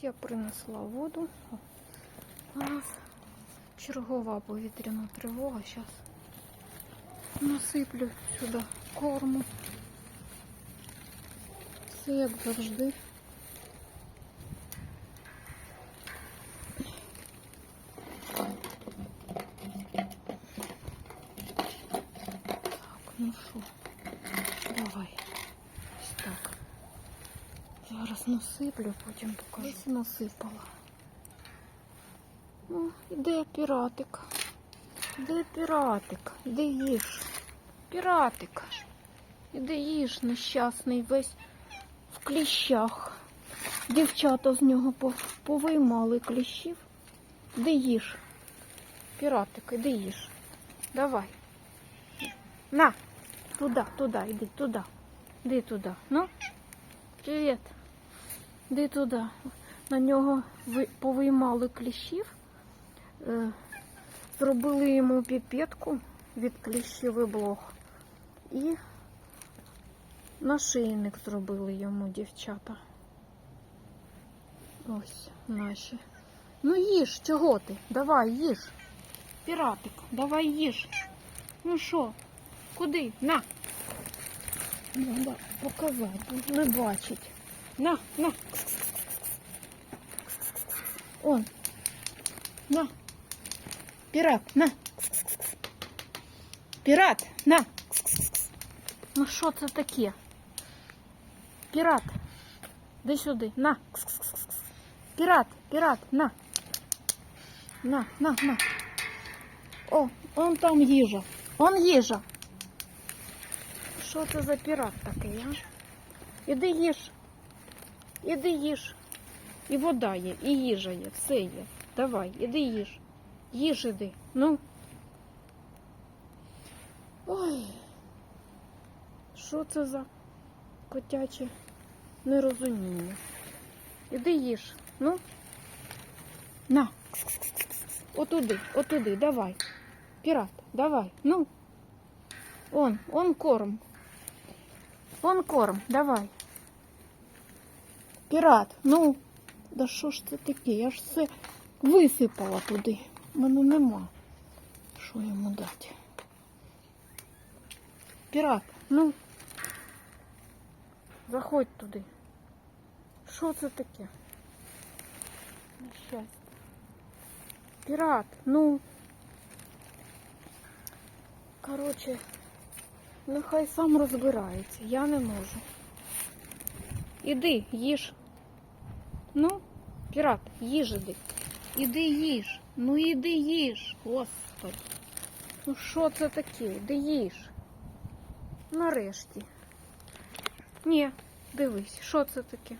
Я принесла воду. У нас чергова повітряна тривога. Зараз насиплю сюди корму. Все як завжди. Так, ну що, давай. Ось так. Зараз насиплю, потім покажу. Ось насипала. Ну, іде піратик. Іде піратик. Іди їж. Піратик. Іди їж, нещасний, весь в кліщах. Дівчата з нього повиймали кліщів. Іди їж. Піратик, іди їж. Давай. На, туди, туди, іди, туди. Іди туди. Ну, привіт. Іди туди. На нього повиймали кліщів. Е, зробили йому піпетку від кліщів і блох. І нашийник зробили йому дівчата. Ось наші. Ну їж, чого ти? Давай, їж. Піратик, давай їж. Ну що, куди? На. Треба показати, не бачить. На, на. Он. На. Пірат, на. Пірат, на. Ну що це таке? Пірат. Де сюди, на. Пірат, пірат, на. На, на, на. О, он там їжа. Он їжа. Що це за пірат такий, а? Іди їж. Іди їж. І вода є, і їжа є, все є. Давай, іди їж. Їж іди. Ну. Ой. Що це за котяче нерозуміння? Іди їж. Ну. На. Отуди, отуди, давай. Пірат, давай. Ну. Он, он корм. Он корм, давай. Пірат, ну. Да що ж це таке? Я ж все висипала туди. У мене нема. Що йому дати? Пірат, ну. Заходь туди. Що це таке? Нещастя. Пірат, ну. Коротше, нехай сам розбирається. Я не можу. Іди, їж. Ну, пірат, їж іди. Іди їж. Ну іди їж. Господи. Ну що це таке? Іди їж. Нарешті. Ні, дивись, що це таке?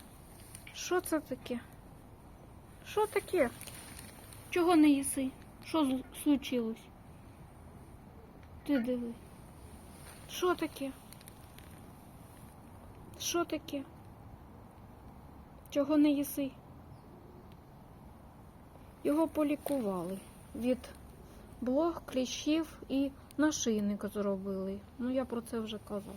Що це таке? Що таке? Чого не їси? Що случилось? Ти диви. Що таке? Що таке? Чого не їси? Його полікували від блох, кліщів і нашийник зробили. Ну, я про це вже казав.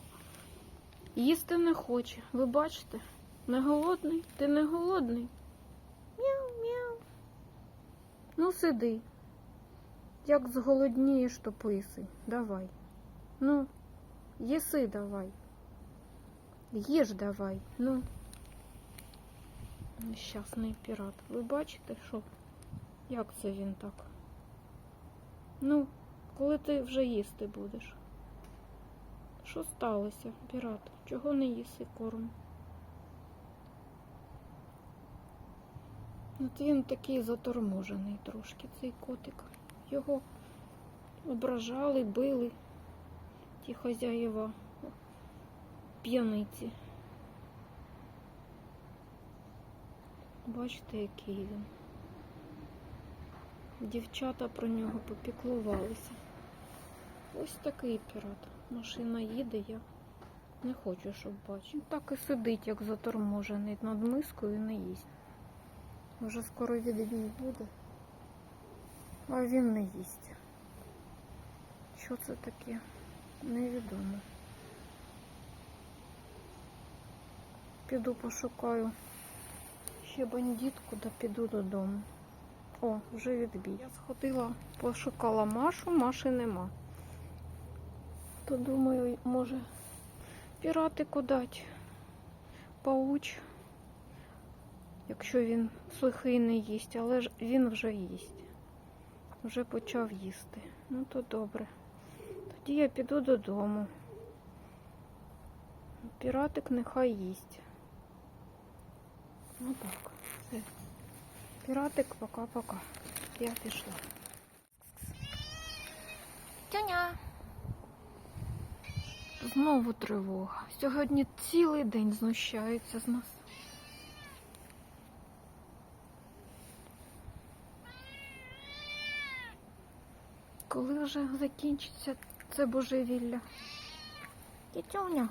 Їсти не хоче. Ви бачите? Не голодний? Ти не голодний? Мяу, мяу. Ну, сиди. Як зголоднієш, то писи. Давай. Ну, їси давай. Їж давай. Ну. Нещасний пірат. Ви бачите, що? Як це він так? Ну, коли ти вже їсти будеш? Що сталося, пірат? Чого не їси корм? От він такий заторможений трошки, цей котик. Його ображали, били ті хазяєва п'яниці. Бачите, який він. Дівчата про нього попіклувалися. Ось такий пірат. Машина їде, я не хочу, щоб бачив. Так і сидить, як заторможений над мискою і не їсть. Вже скоро відбій буде, а він не їсть. Що це таке? Невідомо. Піду пошукаю ще бандитку, да піду додому. О, вже відбій. Я сходила, пошукала Машу, Маші нема. То думаю, може піратику дати. Пауч. Якщо він сухий не їсть, але ж він вже їсть. Вже почав їсти. Ну то добре. Тоді я піду додому. Піратик нехай їсть. Ну так, все. Піратик, пока-пока. Я пішла. Тяня. Знову тривога. Сьогодні цілий день знущаються з нас. Коли вже закінчиться це божевілля? Тітюня.